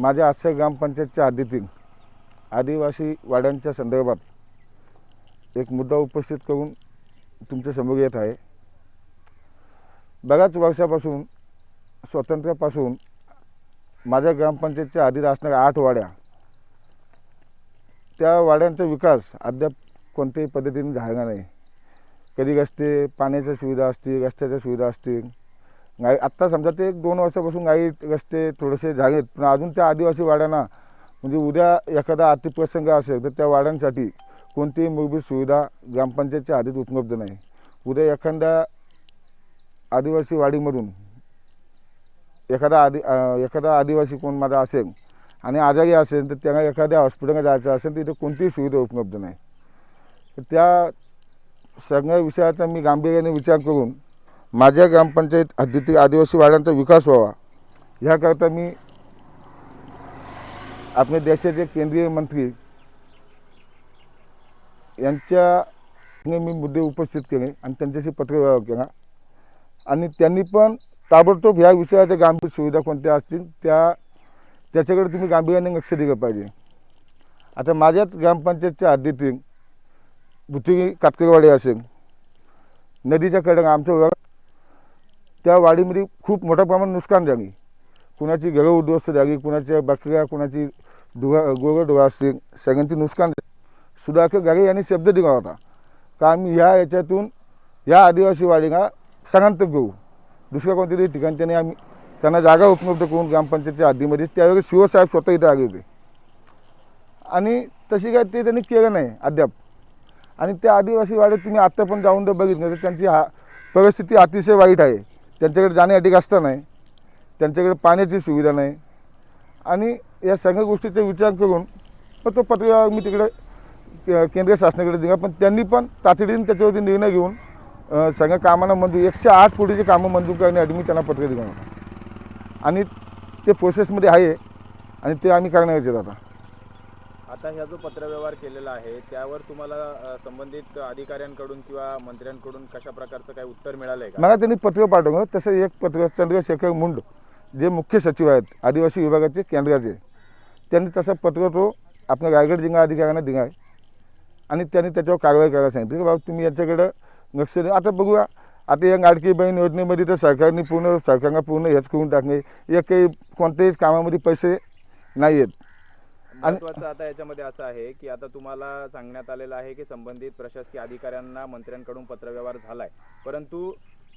माझ्या आजच्या ग्रामपंचायतच्या आदीतील आदिवासी वाड्यांच्या संदर्भात एक मुद्दा उपस्थित करून तुमच्यासमोर येत आहे. बऱ्याच वर्षापासून स्वातंत्र्यापासून माझ्या ग्रामपंचायतच्या आधीत असणाऱ्या आठ वाड्या त्या वाड्यांचा विकास अद्याप कोणत्याही पद्धतीने झाला नाही. कधी रस्ते पाण्याच्या सुविधा असतील रस्त्याच्या सुविधा असतील गाई आत्ता समजा ते एक दोन वर्षापासून गाई रस्ते थोडेसे झालेत पण अजून त्या आदिवासी वाड्यांना म्हणजे उद्या एखादा अतिप्रसंग असेल तर त्या वाड्यांसाठी कोणतीही मूलभूत सुविधा ग्रामपंचायतच्या आधीत उपलब्ध नाही. उद्या एखाद्या आदिवासी वाडीमधून एखादा आदि एखादा आदिवासी कोण माझा असेल आणि आजारी असेल तर त्यांना एखाद्या हॉस्पिटलला जायचं असेल तर तिथे कोणतीही सुविधा उपलब्ध नाही. तर त्या सगळ्या विषयाचा मी गांभीर्याने विचार करून माझ्या ग्रामपंचायत हद्दीतील आदिवासी वाड्यांचा विकास व्हावा. ह्याकरता मी आपल्या देशाचे केंद्रीय मंत्री यांच्या मी मुद्दे उपस्थित केले आणि त्यांच्याशी पत्रव्यवहार केला. आणि त्यांनी पण ताबडतोब ह्या विषयाच्या गांभीर सुविधा कोणत्या असतील त्या त्याच्याकडे तुम्ही गांभीर्याने लक्ष दिलं पाहिजे. आता माझ्याच ग्रामपंचायतच्या हद्दीतील बुचुगी कातकरवाडी असेल नदीच्या कडेला आमच्या त्या वाडीमध्ये खूप मोठ्या प्रमाणात नुकसान झाली. कुणाची घरं उद्ध्वस्त झाली कुणाच्या बकऱ्या कुणाची धुवा गोरं डोळा असतील सगळ्यांची नुकसान सुधाकर गारे यांनी शब्द दिला होता. का आम्ही ह्या याच्यातून या आदिवासी वाडीला सगळ्यांत घेऊ? दुसऱ्या कोणत्याही ठिकाणी त्यांनी आम्ही त्यांना जागा उपलब्ध करून ग्रामपंचायतच्या आधीमध्ये त्यावेळी शिवसाहेब स्वतः इथं आले होते. आणि तशी काय ते त्यांनी केलं नाही अद्याप. आणि त्या आदिवासी वाड्यात तुम्ही आत्ता पण जाऊन जर बघितलं तर त्यांची हा परिस्थिती अतिशय वाईट आहे. त्यांच्याकडे जाण्यासाठी रस्ता नाही. त्यांच्याकडे पाण्याची सुविधा नाही. आणि या सगळ्या गोष्टीचा विचार करून मग तो पत्रव्यवहार मी तिकडे के- केंद्रीय शासनाकडे दिला. पण त्यांनी पण तातडीने त्याच्यावरती निर्णय घेऊन सगळ्या कामांना मंजूर एकशे आठ कोटीची कामं मंजूर करण्यासाठी मी त्यांना पत्र दिलं. होतं आणि ते प्रोसेसमध्ये आहे आणि ते आम्ही करणार आता. आता ह्या जो पत्रव्यवहार केलेला आहे त्यावर तुम्हाला संबंधित अधिकाऱ्यांकडून किंवा मंत्र्यांकडून कशा प्रकारचं काही उत्तर मिळालंय आहे मला त्यांनी पत्र पाठवलं. तसं एक पत्र चंद्रशेखर मुंड जे मुख्य सचिव आहेत आदिवासी विभागाचे केंद्राचे त्यांनी तसं पत्र तो आपल्या रायगड जिल्हा अधिकाऱ्यांना दिला आहे. आणि त्यांनी त्याच्यावर कारवाई करायला सांगितली. की बाबा तुम्ही याच्याकडं लक्ष द्या. आता बघूया. आता या लाडकी बहीण योजनेमध्ये तर सरकारने पूर्ण सरकारला पूर्ण हेच करून टाकणे या काही कोणत्याही कामामध्ये पैसे नाही आहेत महत्वाचं आता याच्यामध्ये असं आहे की आता तुम्हाला सांगण्यात आलेलं आहे की संबंधित प्रशासकीय अधिकाऱ्यांना मंत्र्यांकडून पत्रव्यवहार झालाय. परंतु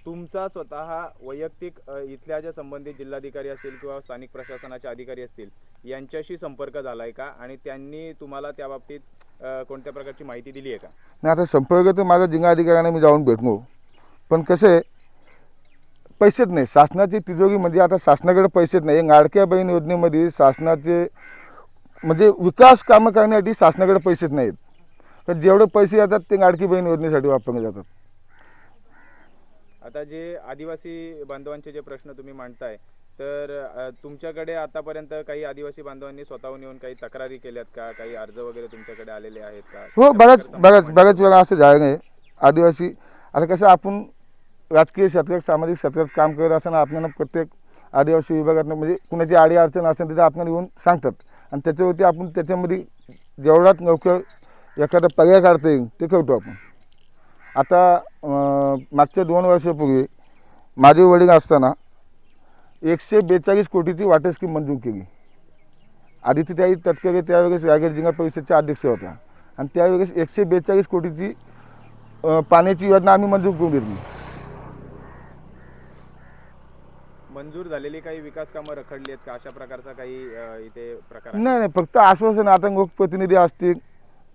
तुमचा स्वतः वैयक्तिक इथल्या ज्या संबंधित जिल्हाधिकारी असतील किंवा स्थानिक प्रशासनाचे अधिकारी असतील यांच्याशी संपर्क झालाय का? आणि त्यांनी तुम्हाला त्या बाबतीत कोणत्या प्रकारची माहिती दिली आहे का? नाही आता संपर्क तर माझ्या जिल्हा अधिकाऱ्यांना मी जाऊन भेटलो. पण कसं पैसेच नाही. शासनाची तिजोरी म्हणजे आता शासनाकडे पैसेच नाही. लाडक्या बहीण योजनेमध्ये शासनाचे म्हणजे विकास कामं करण्यासाठी शासनाकडे पैसेच नाहीत. तर जेवढे पैसे येतात ते लाडकी बहीण योजनेसाठी वापरले जातात. आता जे आदिवासी बांधवांचे जे प्रश्न तुम्ही मांडताय तर तुमच्याकडे आतापर्यंत काही आदिवासी बांधवांनी स्वतःहून येऊन काही तक्रारी केल्यात का? काही अर्ज वगैरे तुमच्याकडे आलेले आहेत का? हो बऱ्याच बऱ्याच? बऱ्याच वेळा असं झालं नाही. आदिवासी आता कसं आपण राजकीय क्षेत्रात सामाजिक क्षेत्रात काम करत असताना आपल्याला प्रत्येक आदिवासी विभागातनं म्हणजे कुणाची आडी अडचण असेल तिथे आपल्याला येऊन सांगतात. आणि त्याच्यावरती आपण त्याच्यामध्ये जेवढाच लवकर एखादा पर्याय काढता येईल ते करतो आपण. आता मागच्या दोन वर्षापूर्वी माझे वडील असताना एकशे बेचाळीस कोटीची वाटर स्कीम मंजूर केली. आदित्यताई तटकरे त्यावेळेस रायगड जिल्हा परिषदच्या अध्यक्ष होत्या. आणि त्यावेळेस एकशे बेचाळीस कोटीची पाण्याची योजना आम्ही मंजूर करून घेतली मंजूर झालेली काही विकास कामं रखडली आहेत का? अशा प्रकारचा काही इथे प्रकार नाही नाही फक्त आश्वासन आता लोकप्रतिनिधी असतील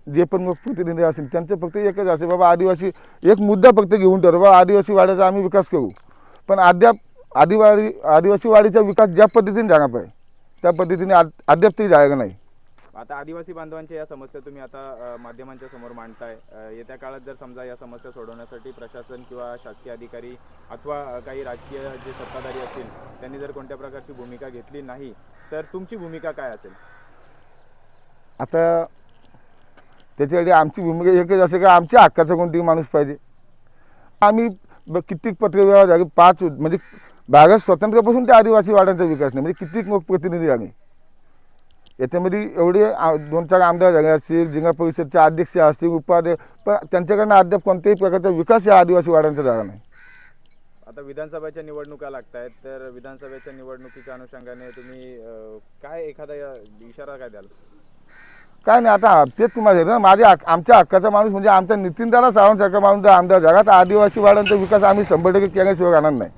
जे पण लोकप्रतिनिधी असतील त्यांचं फक्त एकच असेल बाबा आदिवासी एक मुद्दा फक्त घेऊन ठरवा बाबा आदिवासी वाड्याचा आम्ही विकास करू. पण अद्याप आदिवाडी आदिवासी वाडीचा विकास ज्या पद्धतीने झाला पाहिजे त्या पद्धतीने अद्याप तरी झालेला नाही. आता आदिवासी बांधवांच्या या समस्या तुम्ही आता माध्यमांच्या समोर मांडताय. येत्या काळात जर समजा या समस्या सोडवण्यासाठी प्रशासन किंवा शासकीय अधिकारी अथवा काही राजकीय जे सत्ताधारी असतील त्यांनी जर कोणत्या प्रकारची भूमिका घेतली नाही तर तुमची भूमिका काय असेल? आता त्याच्यासाठी आमची भूमिका एकच असेल का आमच्या हक्काचा कोणती माणूस पाहिजे. आम्ही कित्येक पत्रव्यवहार पाच म्हणजे भारत स्वातंत्र्यापासून त्या आदिवासी वाड्यांचा विकास नाही म्हणजे कित्येक लोकप्रतिनिधी आम्ही याच्यामध्ये एवढे आ- दोन चार आमदार झाले असतील जिल्हा परिषदचे अध्यक्ष असतील उपाध्यक्ष पण त्यांच्याकडनं अद्याप कोणत्याही प्रकारचा विकास या आदिवासी वाड्यांचा झाला नाही. आता विधानसभेच्या निवडणुका लागत आहेत तर विधानसभेच्या निवडणुकीच्या अनुषंगाने तुम्ही अं, काय एखादा इशारा काय द्याल? काय नाही आता तेच तुम्हाला सांगितलं ना माझ्या आमच्या हक्काचा माणूस म्हणजे आमचा नितीनदादा सावंतसारखा माणूस जर आमदार झाला तर आदिवासी वाड्यांचा विकास आम्ही शंभर टक्के केल्याशिवाय राहणार नाही.